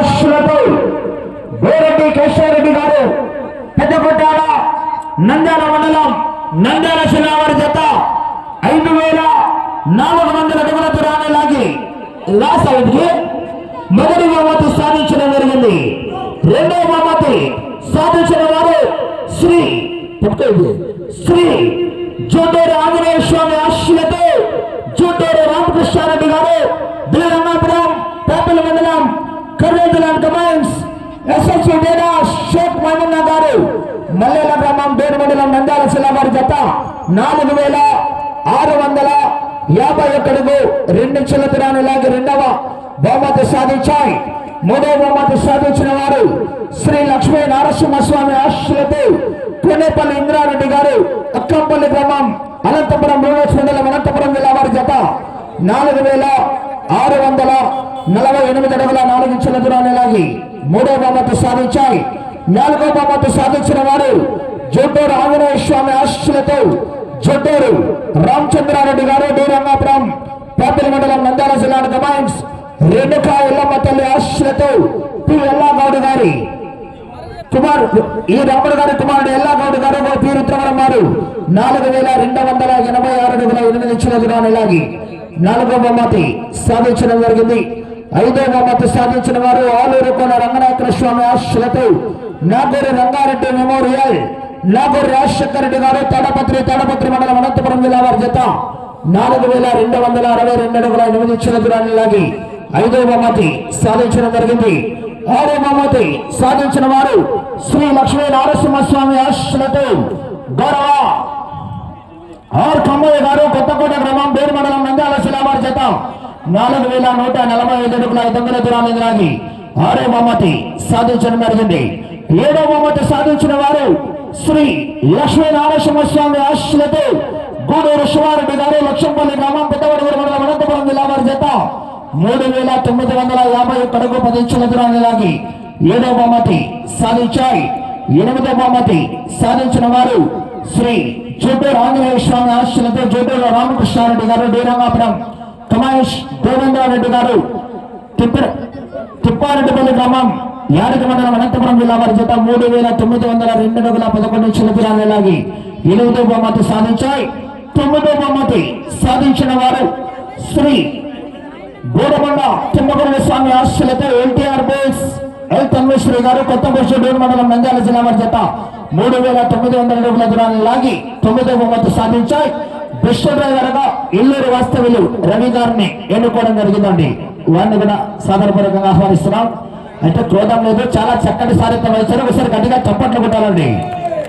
ఆశలతో బోరెడ్డి కేశవరెడ్డి గారు పెద్దకొట్టాడ నంద్యాల మండలం నంద్యాల శిలావారి జత ఐదు వేల నాలుగు వందల అడుగుల దూరాన్ని లాగి లాస్ అయింది మొదటి బహుమతి సాధించడం జరిగింది. రెండవ బహుమతి సాధించిన వారు శ్రీ శ్రీ జోటేరు ఆంజనేయ స్వామి ఆశలతో జోటేరు రామకృష్ణారెడ్డి గారు దిలరంగాపురం పేపల మండలం కర్రేదులాం కమాండ్స్ ఎస్ఎస్సి డేటా షేక్ మహమన్న గారు మల్లెల గ్రామం బేరు మండలం నంద్యాల జిల్లా వారి జత నాలుగు వేల ఆరు వందల యాభై ఒకడుగు రెండు చిల్లతిరాని లాగి రెండవ బహుమతి సాధించాయి. మూడవ బహుమతి సాధించిన వారు శ్రీ లక్ష్మీ నరసింహస్వామి ఆశలతో కొనేపల్లి ఇంద్రారెడ్డి గారు. అక్కంపల్లి గ్రామం అనంతపురం రూరల్ మండలం అనంతపురం జిల్లా వారి జత నాలుగు వేల ఆరు వందల నలభై ఎనిమిది అడుగుల నాలుగు ఇంచుల దూరాన్ని లాగి మూడో బహుమతి సాధించాయి. నాలుగో బహుమతి సాధించిన వారు జొడ్డూరు ఆంజనేయ స్వామి ఆశీస్సులతో జొడ్డూరు రామచంద్రారెడ్డి గారు డి రంగాపురం మండలం నంద్యాల జిల్లా కమాండ్స్ రేణుకా ఎల్లమ్మ తల్లి ఆశీస్సులతో పి. ఎల్లాగౌడ్ గారి కుమార్ ఈ రాముడు గారి కుమారుడు ఎల్లాగౌడ్ గారు ఒక వారు నాలుగు వేల రెండు వందల ఎనభై ఆరు అడుగుల ఎనిమిది ఇంచుల దూరాన్ని లాగి నాలుగో బహుమతి సాధించడం జరిగింది. ఐదవ మత సాధించిన వారు ఆలూరు కొన రంగనాయకుల స్వామి ఆశలతో నాగూరి రంగారెడ్డి మెమోరియల్. నాగూరి రాజశేఖర రెడ్డి గారు తాడపత్రి తాడపత్రి మండలం అనంతపురం జిల్లా వారి జత. నాలుగు వేల రెండు వందల అరవై రెండు అడుగుల ఎనిమిది ఇంచుల దూరాన్ని లాగి ఐదో బహుమతి సాధించడం జరిగింది. ఆరో బహుమతి సాధించిన వారు శ్రీ లక్ష్మీ నారసింహస్వామి ఆశలతో గౌరవ ఆర్ కమ్మయ్య గారు కొత్తకోట గ్రామం బేరు మండలం నంద్యాల శిలావారి చేత నాలుగు వేల నూట నలభై ఐదు అడుగుల ఐదు వందల దూరాన్ని లాగి ఆరో బహుమతి సాధించడం జరిగింది. ఏడో బహుమతి సాధించిన వారు శ్రీ లక్ష్మీ నరసింహస్వామి ఆశలతో గూడూరు శివారెడ్డి గారు లక్ష్మపల్లి గ్రామం పెద్దవడుగురు మండలం అనంతపురం జిల్లా వారి జత మూడు వేల తొమ్మిది వందల యాభై ఒక్క అడుగు పది ఇంచుల దూరాన్ని లాగి ఏడో బహుమతి సాధించాయి. ఎనిమిదో బహుమతి సాధించిన వారు శ్రీ జూటూరు ఆంజనేయ స్వామి ఆశలతో జూటూరు రామకృష్ణారెడ్డి గారు డి రంగాపురం కమేష్ దేవేంద్రారెడ్డి గారు. తిప్పారెడ్డిపల్లి గ్రామం యాదక మండలం అనంతపురం జిల్లా వారి చేత మూడు వేల తొమ్మిది వందల రెండు అడుగుల పదకొండు ఇంచుల లాగి ఎనిమిదో బహుమతి సాధించాయి. తొమ్మిదో బహుమతి సాధించిన వారు శ్రీ గోడబండ తిమ్మగురుల స్వామి ఆస్తులతో ఎన్టీఆర్ బేస్ ఎల్ తన్వేశ్వరి గారు కొత్త బస్సు మండలం నంద్యాల జిల్లా వారి చేత మూడు వేల తొమ్మిది వందల అడుగుల దూరాన్ని లాగి తొమ్మిదో బహుమతి సాధించాయి. బెస్ట్ డ్రైవర్ ఇల్లూరు వాస్తవ్యులు రవి గారిని ఎన్నుకోవడం జరిగిందండి. వారిని కూడా సాధారణపూర్వకంగా ఆహ్వానిస్తున్నాం. అంటే క్రోధం లేదు. చాలా చక్కటి సారితం వేశారు ఒకసారి గట్టిగా చప్పట్లు కొట్టాలండి.